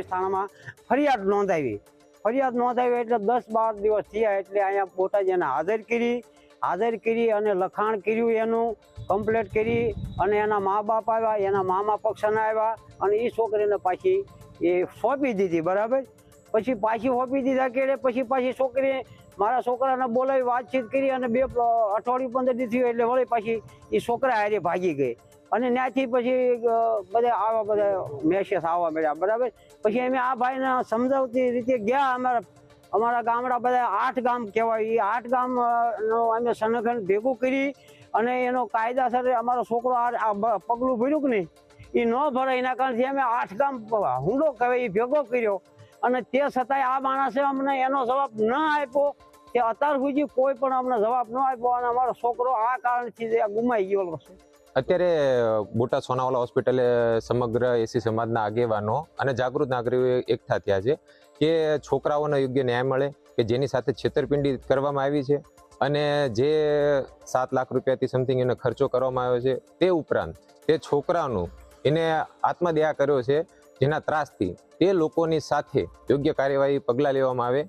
થાણામાં ફરિયાદ નોંધાવી. ફરિયાદ નોંધાવી એટલે દસ બાર દિવસ થયા એટલે અહીંયા બોટાદ એને હાજર કરી હાજર કરી અને લખાણ કર્યું એનું કમ્પ્લેટ કરી અને એના મા બાપ આવ્યા, એના મામા પક્ષના આવ્યા અને એ છોકરીને પાછી એ સોંપી દીધી, બરાબર? પછી પાછી સોંપી દીધા કે પછી પાછી છોકરીને મારા છોકરાને બોલાવી, વાતચીત કરી અને બે અઠવાડિયું પંદર દી થયું એટલે વળી પાછી એ છોકરા હારે ભાગી ગઈ. અને ત્યાંથી પછી બધા આવા બધા મેસેજ આવવા મળ્યા બરાબર? પછી અમે આ ભાઈને સમજાવતી રીતે ગયા અમારા અમારા ગામડા બધા આઠ ગામ કહેવાય. એ આઠ ગામનો અમે સંગઠન ભેગું કરી અને એનો કાયદાસર અમારો છોકરો આ પગલું ભર્યું કે નહીં? એ ન ભરાય એના કારણથી અમે આઠ ગામ હુંડો કહેવાય એ ભેગો કર્યો. અને તે છતાંય આ માણસે અમને એનો જવાબ ન આપ્યો કે અત્યાર સુધી કોઈ પણ અમને જવાબ ન આપ્યો અને અમારો છોકરો આ કારણથી ગુમાઈ ગયો છે. અત્યારે બોટાદ સોનાવાલા હોસ્પિટલે સમગ્ર એસી સમાજના આગેવાનો અને જાગૃત નાગરિકો એકઠા થયા છે કે છોકરાઓને યોગ્ય ન્યાય મળે, કે જેની સાથે છેતરપિંડી કરવામાં આવી છે અને જે સાત લાખ રૂપિયાથી સમથિંગ એનો ખર્ચો કરવામાં આવ્યો છે તે ઉપરાંત તે છોકરાનું એને આત્મદયા કર્યો છે જેના ત્રાસથી તે લોકોની સાથે યોગ્ય કાર્યવાહી પગલાં લેવામાં આવે